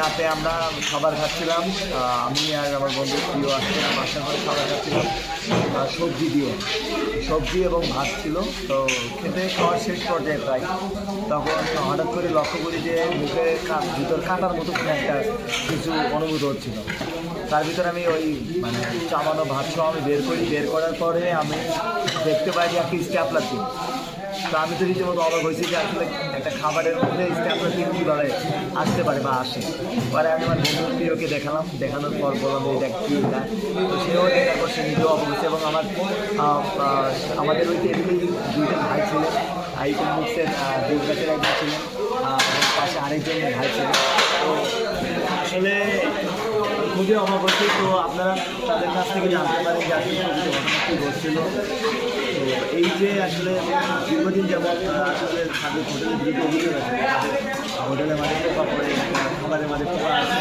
রাতে আমরা খাবার খাচ্ছিলাম আমি আর আমার বন্ধু প্রিয় আসছিলাম আসার পরে খাবার খাচ্ছিলাম সবজি দিয়ে। সবজি এবং ভাত ছিল, তো খেতে খাওয়ার শেষ পর্যায়ে প্রায় তখন হঠাৎ করে লক্ষ্য করি যে মুখে ভিতর কাটার মতো একটা কিছু অনুভূত হচ্ছিল। তার ভিতরে আমি ওই মানে চামানো ভাত সহ আমি বের করি। বের করার পরে আমি দেখতে পাই যে একটা স্ট্যাপলার দিন তো আমি তো রীতিমতো অবাক হয়েছি যে আসলে একটা খাবারের মধ্যে স্ট্যাপলার দিন কীভাবে আসতে পারে বা আসে। পরে আমি আমার বন্ধু প্রিয়কে দেখালাম। দেখানোর পর বললাম যে এটা কী না তো সেও দেখার পর সে নিজেও অবাক হয়েছে এবং আমার আমাদের ওই টেবিলেই দুইজন ভাই ছিলেন। আইটেম বুকসের দুই গাছের একজন ছিলেন। পাশে আরেকজন ভাই ছিলেন। তো আসলে খুবই অবাক হচ্ছে তো আপনারা তাদের কাছ থেকে জানতে পারেন যে আসলে ঘটছিল তো এই যে আসলে দীর্ঘদিন যাবৎ আসলে তাদের হোটেলের দিকে অভিযোগ আছে হোটেলের মাঝে পোকা পড়ে খাবারের মাঝে পোকা আছে,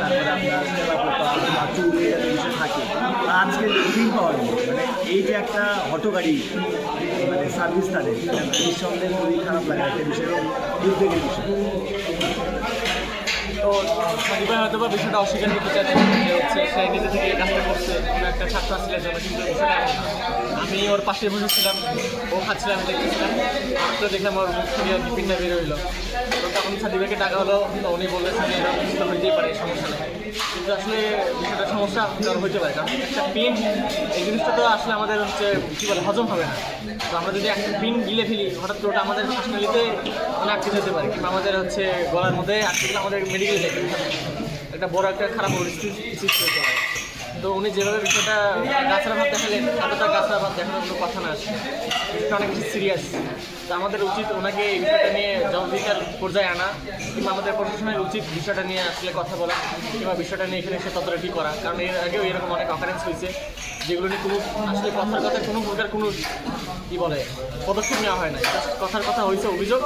তারপরে আপনার তেলা পোকা বা থাকে। আজকে ফিল পাওয়া গেল মানে এই যে একটা হটগাড়ি মানে সার্ভিস তাদের নিঃসন্দেহে খুবই খারাপ লাগে, একটা বিষয় বিষয়। তো সন্দীপ হয়তো বা বিষয়টা অস্বীকার করতে চাইছে যে হচ্ছে নিজে থেকে কাজটা করছে একটা ছাত্র আসলে জন্য কিন্তু। আমি ওর পাশে বসেছিলাম ও খাচ্ছিলাম দেখতেছিলাম। তো দেখলাম ওর মুখ থেকে টিফিনটা বের হইল। তো তখন সাদিবাকে ডাকা হলো উনি বলেছেন যে এরকম তো হইতেই পারে, সমস্যা কিন্তু আসলে বিষয়টা সমস্যা আপনার হইতে পারে কারণ একটা পিন এই জিনিসটা তো আসলে আমাদের হচ্ছে, কী বলে, হজম হবে না। তো আমরা যদি একটা পিন গিলে ফেলি, হঠাৎ করে ওটা আমাদের শ্বাসনালীতে মানে আটকে যেতে পারে। কিংবা আমাদের হচ্ছে গলার মধ্যে আটকে আমাদের মেডিকেল একটা বড় একটা খারাপ পরিস্থিতি সৃষ্টি হতে পারে। তো উনি যেভাবে বিষয়টা গাছরা ভাব দেখালেন এতটা গাছরা ভাব দেখানোর কোনো কথা না এটা অনেক বেশি সিরিয়াস তো আমাদের উচিত ওনাকে এই বিষয়টা নিয়ে জবাবদিহিতার পর্যায়ে আনা, কিংবা আমাদের প্রশাসনের উচিত বিষয়টা নিয়ে আসলে কথা বলা, কিংবা বিষয়টা নিয়ে এখানে এসে ঠিক করা। কারণ এর আগেও এরকম অনেক অকারেন্স হয়েছে, যেগুলো নিয়ে কোনো আসলে কথার কথা, কোনো প্রকার কোনো কী বলে, পদক্ষেপ নেওয়া হয় না কথার কথা হয়েছে, অভিযোগ,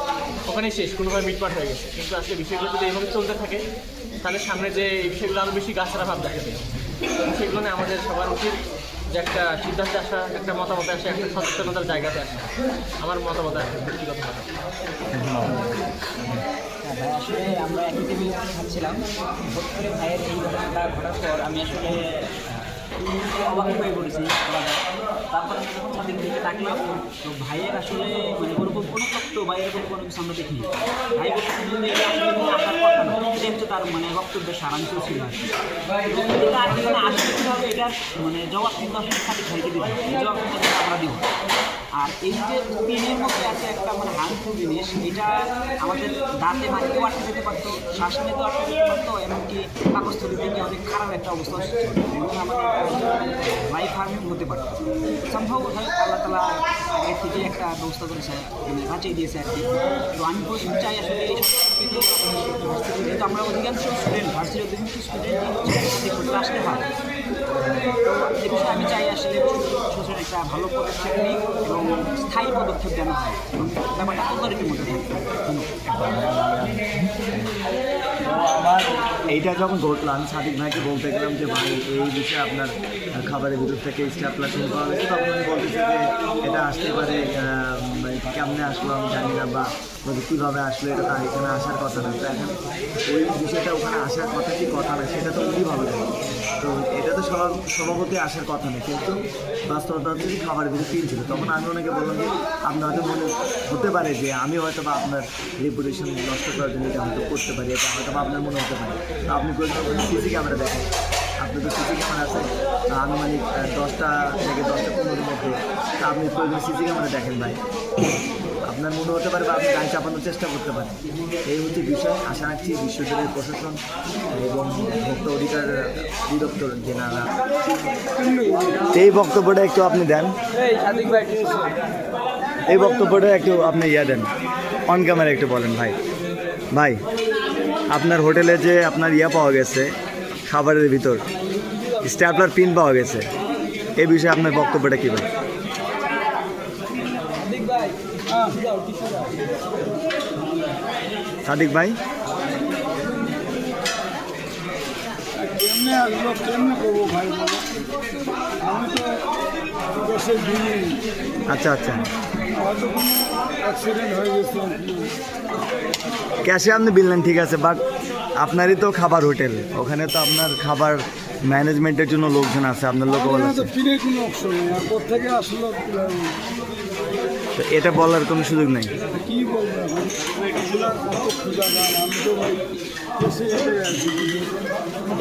ওখানেই শেষ, কোনোভাবে মিটমাট হয়ে গেছে। কিন্তু আসলে বিষয়গুলো যদি এইভাবে চলতে থাকে, তাহলে সামনে যে এই বিষয়গুলো আরও বেশি গাছরা ভাব দেখা দেবে সেগুলো আমাদের সবার উচিত যে একটা সিদ্ধান্তে আসা, একটা মতামতে আসে, একটা সচেতনতার জায়গাতে আসা। আমার মতামত আসে ব্যক্তিগতভাবে হ্যাঁ আসলে আমরা একই টেবিলে খাচ্ছিলাম করে ভাইয়ের এই ঘটনাটা ঘটার পর আমি আসলে অবাক হয়ে পড়েছি। তারপর সাদিক ভাইকে ডাকলাম তো ভাইয়ের আসলে মানে ওরকম কোনো তত্ত্ব বা এরকম কোনো কিছু আমরা দেখিনি। ভাই বলতেছিলেন যে এটা আসলে নিয়ে আসার কথা না এটা হচ্ছে তার মানে বক্তব্যের সারাংশ ছিল আর কি। তো এটা মানে জবাব কিন্তু আসলে সাদিক ভাইকে কিন্তু আমরা দিব। আর এই যে পেনের মধ্যে আছে একটা মানে হার্মফুল জিনিস, এটা আমাদের দাঁতে মাটিতেও আটকে যেতে পারতো, শ্বাস নিতেও আটকে যেতে পারতো, এমনকি পাকস্থলী থেকে অনেক খারাপ একটা অবস্থা এবং আমাদের লাইফ হার্মিং হতে পারতো। সম্ভব হয় আল্লাহ তালা আগে থেকে একটা ব্যবস্থা করেছে মানে বাঁচিয়ে দিয়েছে আর কি। তো আমি চাই আসলে সম্পর্কিত ভার্সিটি, যেহেতু আমরা অধিকাংশ স্টুডেন্ট ভার্সিটির অধিকাংশ স্টুডেন্ট আসতে হয়। তো এ বিষয়ে আমি চাই আসলে প্রশাসন একটা ভালো পদক্ষেপ নিক এবং স্থায়ী পদক্ষেপ যেন হয়। এবং ব্যাপারটা অথরিটির মধ্যে থাকে ধন্যবাদ। আমার এইটা যখন ঘটলো আমি সাদিক ভাইকে বলতে গেলাম যে, ভাই, এই বিষয়ে আপনার খাবারের ভিতর থেকে স্ট্যাপলার শুরু করা হয়েছে। তখন উনি বলতেছে যে, এটা আসতে পারে মানে কেমনে আসলো আমি জানি না বা বলছে কীভাবে আসলো, এটা তার এখানে আসার কথা না। তো এখন ওই বিষয়টা ওখানে আসার কথা কি, কথা না, সেটা তো উনি জানেন। তো এটা তো সবার স্বভাবতই আসার কথা না, কিন্তু বাস্তবতা হচ্ছে যে খাবারের ভিতরে তিন ছিল। তখন আমি ওনাকে বললাম যে, আপনার হয়তো মনে হতে পারে যে আমি হয়তো বা আপনার রেপুটেশন নষ্ট করার জন্য এটা হয়তো করতে পারি, এটা হয়তো বা আপনার মনে হতে পারে। তো আপনি সিসি ক্যামেরা দেখেন। আপনি তো সিসি ক্যামেরা আছে আনুমানিক দশটা থেকে দশটা পনেরোর মধ্যে। তা আপনি প্রয়োজন সিসি ক্যামেরা দেখেন ভাই। আপনার মনে হতে পারে বা আপনি গাড়ি চাপানোর চেষ্টা করতে পারেন। এই হচ্ছে বিষয়। আশা রাখছি বিশ্ববিদ্যালয়ের প্রশাসন এবং ভোক্তা অধিকার অধিদপ্তর যেনারা এই বক্তব্যটা একটু আপনি দেন। এই বক্তব্যটা একটু আপনি ইয়া দেন। অন ক্যামেরা একটু বলেন ভাই। ভাই, আপনার হোটেলে যে আপনার ইয়া পাওয়া গেছে, খাবারের ভিতর, স্ট্যাপলার পিন পাওয়া গেছে এই বিষয়ে আপনার বক্তব্যটা কী ভাই? সাদিক ভাই? কেমনে আসলো? কেমনে করব ভাই? আমি তো দেশের দিনই আচ্ছা আচ্ছা। হয়তো কোনো অ্যাক্সিডেন্ট হয়ে গেছে। ক্যাশে আপনি বিললেন ঠিক আছে বাট আপনারই তো খাবার হোটেল। ওখানে তো আপনার খাবার ম্যানেজমেন্টের জন্য লোকজন আছে আপনার লোক আমাদের ফিরে কোনো অপশন নেই। আর কোথেকে আসলো? তো এটা বলার কোনো সুযোগ নেই।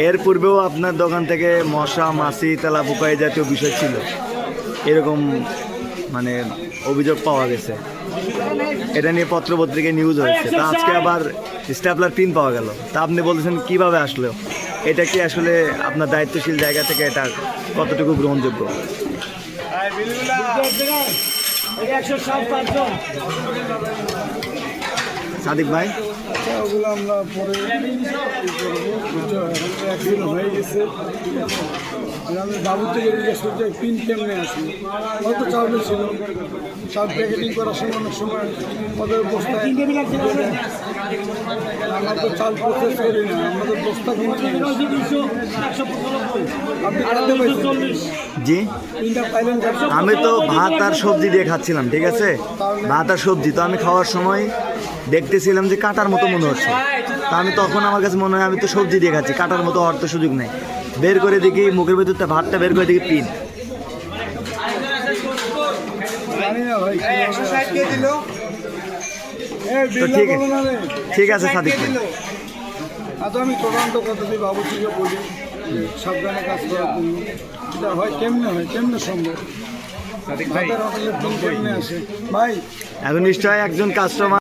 এর পূর্বেও আপনার দোকান থেকে মশা, মাছি তেলা পোকা এই জাতীয় বিষয় ছিল। এরকম মানে অভিযোগ পাওয়া গেছে। এটা নিয়ে পত্রপত্রিকায় নিউজ হয়েছে। তা আজকে আবার স্ট্যাপলার পিন পাওয়া গেল। তা আপনি বলতেছেন, কীভাবে আসলো? এটা কি আসলে আপনার দায়িত্বশীল জায়গা থেকে এটা কতটুকু গ্রহণযোগ্য? একশো সাত পাঁচজন সাদিক ভাই? ওগুলো আমরা পরে হয়ে গেছে। ঠিক আমি বাবু থেকে জিজ্ঞেস করছি পিন কেমনে আসলো হয়তো চাউলে ছিল। চাল প্যাকেটিং করার সময় অনেক সময় ওদের বস্তায় আমরা তো চাল প্রসেস করি না আমাদের বস্তা জি? আমি তো ভাত আর সবজি দিয়ে খাচ্ছিলাম ঠিক আছে? ভাত আর সবজি তো আমি খাওয়ার সময় দেখতেছিলাম যে কাটার মতো মনে হচ্ছে। তা আমি তখন আমার কাছে মনে হয় আমি তো সবজি দিয়ে খাচ্ছি কাটার মতো হওয়ার তো সুযোগ নেই। বের করে দেখি মুখের ভেতরটা ভাতটা বের করে দেখি পিন। ঠিক আছে। ঠিক আছে সাদিক ভাই। আচ্ছা আমি তদন্ত কথাটি বাবুজিকে বলি সাবধানে কাজ করার জন্য। এটা হয় কেমনে হয় কেমনে সম্ভব? ভাতের হোটেলে ফোন কেমনে আসে? ভাই এখন নিশ্চয় একজন কাস্টমার